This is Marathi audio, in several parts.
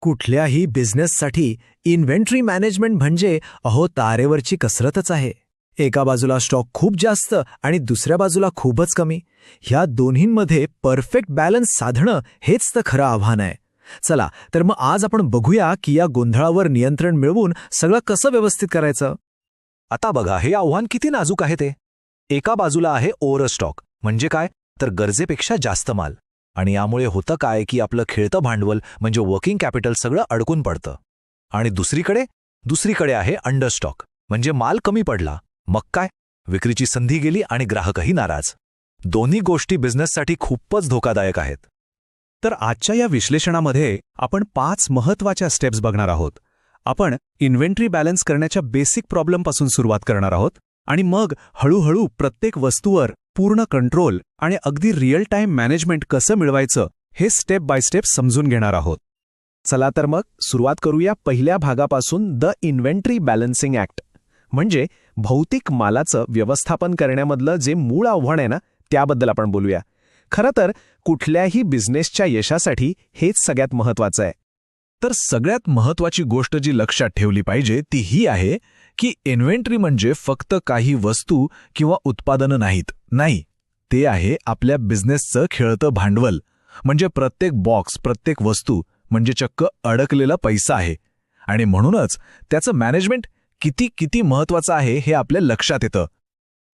कुठल्याही बिझनेससाठी इन्व्हेंटरी मॅनेजमेंट म्हणजे अहो तारेवरची कसरतच आहे. एका बाजूला स्टॉक खूप जास्त आणि दुसऱ्या बाजूला खूपच कमी. ह्या दोन्हींमध्ये परफेक्ट बॅलन्स साधणं हेच तर खरं आव्हान आहे. चला तर मग आज आपण बघूया की या गोंधळावर नियंत्रण मिळवून सगळं कसं व्यवस्थित करायचं. आता बघा हे आव्हान किती नाजूक आहे ते. एका बाजूला आहे ओव्हर स्टॉक. म्हणजे काय? तर गरजेपेक्षा जास्त माल. आणि यामुळे होतं काय की आपलं खेळतं भांडवल म्हणजे वर्किंग कॅपिटल सगळं अडकून पडतं. आणि दुसरीकडे दुसरीकडे आहे अंडरस्टॉक म्हणजे माल कमी पडला मग काय? विक्रीची संधी गेली आणि ग्राहकही नाराज. दोन्ही गोष्टी बिझनेससाठी खूपच धोकादायक आहेत. तर आजच्या या विश्लेषणामध्ये आपण पाच महत्त्वाच्या स्टेप्स बघणार आहोत. आपण इन्व्हेंटरी बॅलन्स करण्याच्या बेसिक प्रॉब्लेमपासून सुरुवात करणार आहोत आणि मग हळूहळू प्रत्येक वस्तूवर पूर्ण कंट्रोल आणि अगदी रिअल टाइम मॅनेजमेंट कसं मिळवायचं हे स्टेप बाय स्टेप समजून घेणार आहोत. चला तर मग सुरुवात करूया पहिल्या भागापासून द इन्व्हेंटरी बॅलन्सिंग ॲक्ट म्हणजे भौतिक मालाचं व्यवस्थापन करण्यामधलं जे मूळ आव्हान आहे ना त्याबद्दल आपण बोलूया. खरं तर कुठल्याही बिझनेसच्या यशासाठी हेच सगळ्यात महत्वाचं आहे. तर सगळ्यात महत्वाची गोष्ट जी लक्षात ठेवली पाहिजे ती ही आहे की इन्व्हेंटरी म्हणजे फक्त काही वस्तू किंवा उत्पादनं नाहीत. नाही ते आहे आपल्या बिझनेसचं खेळतं भांडवल. म्हणजे प्रत्येक बॉक्स प्रत्येक वस्तू म्हणजे चक्क अडकलेला पैसा आहे. आणि म्हणूनच त्याचं मॅनेजमेंट किती किती महत्वाचं आहे हे आपल्या लक्षात येतं.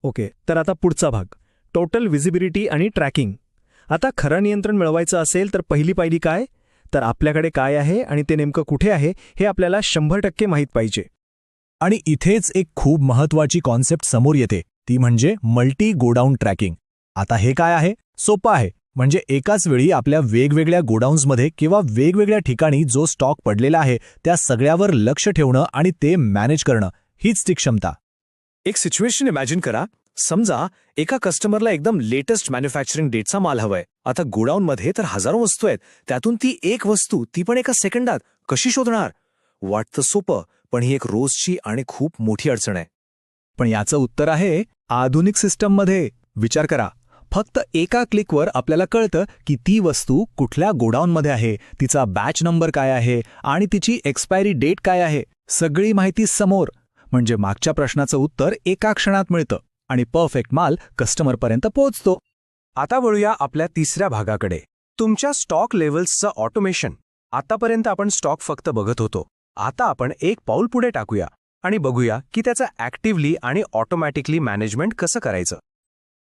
ओके तर आता पुढचा भाग. टोटल विजिबिलिटी आणि ट्रॅकिंग आता खरं नियंत्रण मिळवायचं असेल तर पहिली पायरी काय? तर आपल्याकडे काय आहे आणि ते नेमकं कुठे आहे हे आपल्याला शंभर टक्के माहीत पाहिजे. आणि इथेच एक खूप महत्वाची कॉन्सेप्ट समोर येते. ती म्हणजे मल्टी गोडाऊन ट्रॅकिंग. आता हे काय आहे? सोपं आहे. म्हणजे एकाच वेळी आपल्या वेगवेगळ्या गोडाऊन्समध्ये किंवा वेगवेगळ्या ठिकाणी जो स्टॉक पडलेला आहे त्या सगळ्यावर लक्ष ठेवणं आणि ते मॅनेज करणं हीच ती क्षमता. एक सिच्युएशन इमॅजिन करा. समजा एका कस्टमरला एकदम लेटेस्ट मॅन्युफॅक्चरिंग डेटचा माल हवाय. आता गोडाऊनमध्ये तर हजारो वस्तू आहेत. त्यातून ती एक वस्तू ती पण एका सेकंदात कशी शोधणार? वाटतं सोपं पण ही एक रोजची आणि खूप मोठी अडचण आहे. पण याचं उत्तर आहे आधुनिक सिस्टममध्ये. विचार करा. फक्त एका क्लिकवर आपल्याला कळतं की ती वस्तू कुठल्या गोडाऊनमध्ये आहे तिचा बॅच नंबर काय आहे आणि तिची एक्सपायरी डेट काय आहे. सगळी माहिती समोर. म्हणजे मागच्या प्रश्नाचं उत्तर एका क्षणात मिळतं आणि परफेक्ट माल कस्टमरपर्यंत पोहोचतो. आता वळूया आपल्या तिसऱ्या भागाकडे. तुमच्या स्टॉक लेव्हल्सचं ऑटोमेशन आतापर्यंत आपण स्टॉक फक्त बघत होतो. आता आपण एक पाऊल पुढे टाकूया. आणि बघूया की त्याचं ॲक्टिव्हली आणि ऑटोमॅटिकली मॅनेजमेंट कसं करायचं.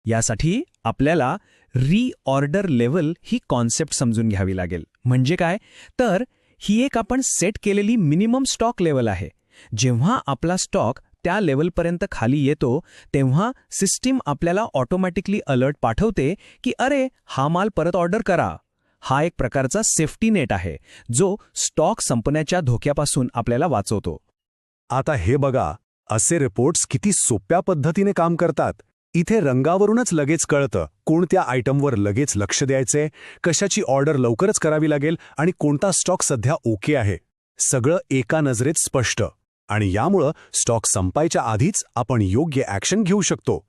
यासाठी आपल्याला रीऑर्डर लेवल ही कॉन्सेप्ट समजून घ्यावी लागेल. म्हणजे काय? तर ही एक आपण सेट केलेली मिनिमम स्टॉक लेवल आहे. जेव्हा आपला स्टॉक त्या लेवलपर्यंत खाली येतो तेव्हा सिस्टीम आपल्याला ऑटोमॅटिकली अलर्ट पाठवते की अरे हा माल परत ऑर्डर करा. हा एक प्रकारचा सेफ्टी नेट आहे जो स्टॉक संपण्याच्या धोक्यापासून आपल्याला वाचवतो. आता हे बघा असे रिपोर्ट्स किती सोप्या पद्धतीने काम करतात. इथे रंगावरूनच लगेच कळतं कोणत्या आयटमवर लगेच लक्ष द्यायचे कशाची ऑर्डर लवकरच करावी लागेल आणि कोणता स्टॉक सध्या ओके आहे. सगळं एका नजरेत स्पष्ट. आणि यामुळं स्टॉक संपायच्या आधीच आपण योग्य ॲक्शन घेऊ शकतो.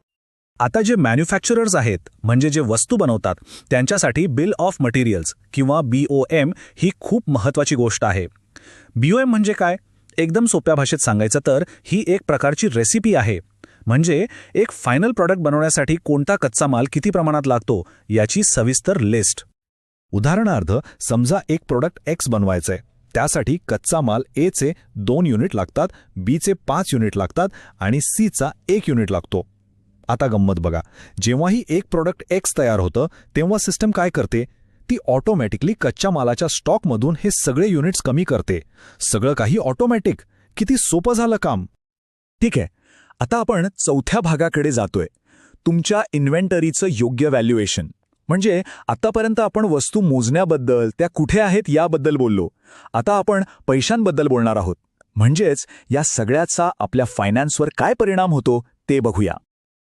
आता जे मॅन्युफॅक्चरर्स आहेत म्हणजे जे वस्तू बनवतात त्यांच्यासाठी बिल ऑफ मटेरियल्स किंवा बीओएम ही खूप महत्वाची गोष्ट आहे. बीओएम म्हणजे काय? एकदम सोप्या भाषेत सांगायचं तर ही एक प्रकारची रेसिपी आहे. म्हणजे एक फायनल प्रॉडक्ट बनवण्यासाठी कोणता कच्चा माल किती प्रमाणात लागतो याची सविस्तर लिस्ट उदाहरणार्थ समजा एक प्रोडक्ट एक्स बनवायचंय. त्यासाठी कच्चा माल एचे दोन युनिट लागतात बीचे पाच युनिट लागतात आणि सीचा एक युनिट लागतो. आता गंमत बघा. जेव्हाही एक प्रोडक्ट एक्स तयार होतं तेव्हा सिस्टम काय करते? ती ऑटोमॅटिकली कच्च्या मालाच्या स्टॉकमधून हे सगळे युनिट्स कमी करते. सगळं काही ऑटोमॅटिक किती सोपं झालं काम. ठीक आहे. आता आपण चौथ्या भागाकडे जातोय. तुमच्या इन्व्हेंटरीचं योग्य व्हॅल्युएशन म्हणजे आतापर्यंत आपण वस्तू मोजण्याबद्दल त्या कुठे आहेत याबद्दल बोललो. आता आपण पैशांबद्दल बोलणार आहोत. म्हणजेच या सगळ्याचा आपल्या फायनान्सवर काय परिणाम होतो ते बघूया.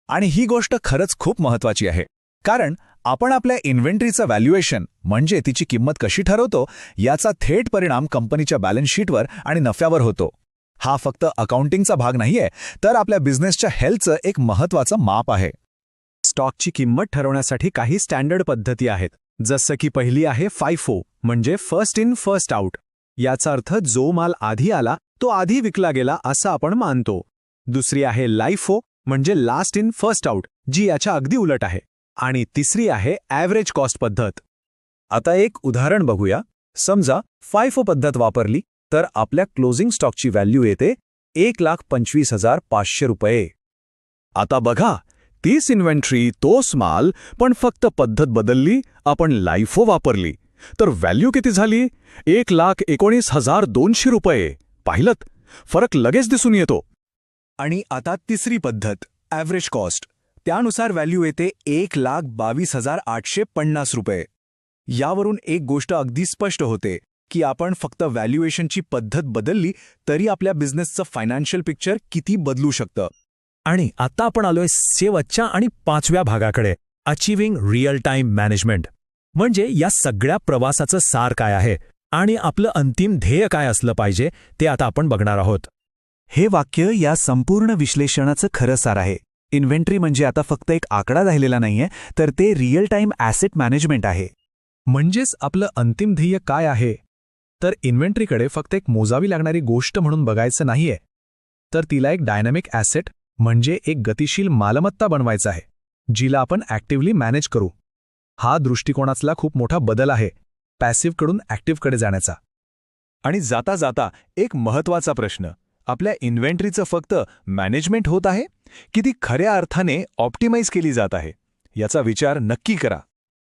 आणि ही गोष्ट खरंच खूप महत्वाची आहे. कारण आपण आपल्या इन्व्हेंटरीचं व्हॅल्युएशन म्हणजे तिची किंमत कशी ठरवतो याचा थेट परिणाम कंपनीच्या बॅलन्स शीटवर आणि नफ्यावर होतो. हा फक्त अकाउंटिंगचा भाग नाहीये तर आपल्या बिझनेसच्या हेल्थचं एक महत्वाचं माप आहे. स्टॉकची किंमत ठरवण्यासाठी काही स्टँडर्ड पद्धती आहेत. जसं की पहिली आहे फायफो म्हणजे फर्स्ट इन फर्स्ट आउट याचा अर्थ जो माल आधी आला तो आधी विकला गेला असं आपण मानतो. दुसरी आहे लाईफो म्हणजे लास्ट इन फर्स्ट आउट जी याच्या अगदी उलट आहे. आणि तिसरी आहे ॲव्हरेज कॉस्ट पद्धत. आता एक उदाहरण बघूया. समजा फायफो पद्धत वापरली तर आपल्या क्लोजिंग स्टॉकची व्हॅल्यू येते एक लाख पंचवीस हजार पाचशे रुपये. आता बघा तीच इन्व्हेंट्री तोच माल पण फक्त पद्धत बदलली आपण लाईफो वापरली. तर व्हॅल्यू किती झाली? एक लाख एकोणीस हजार दोनशे रुपये. पाहिलत? फरक लगेच दिसून येतो. आणि आता तिसरी पद्धत ॲव्हरेज कॉस्ट त्यानुसार व्हॅल्यू येते एक लाख बावीस हजार आठशे पन्नास रुपये. यावरून एक गोष्ट अगदी स्पष्ट होते की आपण फक्त व्हॅल्युएशनची पद्धत बदलली तरी आपल्या बिझनेसचं फायनान्शियल पिक्चर किती बदलू शकतं. आणि आता आपण आलोय शेवटच्या आणि पाचव्या भागाकडे अचिव्हिंग रिअल टाइम मॅनेजमेंट म्हणजे या सगळ्या प्रवासाचं सार काय आहे आणि आपलं अंतिम ध्येय काय असलं पाहिजे ते आता आपण बघणार आहोत. हे वाक्य या संपूर्ण विश्लेषणाचं खरं सार आहे. इन्व्हेंटरी म्हणजे आता फक्त एक आकडा राहिलेला नाहीये तर ते रिअल टाइम ॲसेट मॅनेजमेंट आहे. म्हणजेच आपलं अंतिम ध्येय काय आहे? तर इन्व्हेंटरीकडे फक्त एक मोजावी लागणारी गोष्ट म्हणून बघायचं नाहीये. तर तिला एक डायनॅमिक ॲसेट म्हणजे एक गतिशील मालमत्ता बनवायचा आहे जिला आपण ॲक्टिव्हली मॅनेज करू. हा दृष्टिकोनातला खूप मोठा बदल आहे पॅसिव्हकडून ॲक्टिव्हकडे जाण्याचा. आणि जाता जाता एक महत्त्वाचा प्रश्न आपल्या इन्व्हेंटरीचं फक्त मॅनेजमेंट होत आहे? किती खऱ्या अर्थाने ऑप्टिमाइज केली जात आहे. याचा विचार नक्की करा.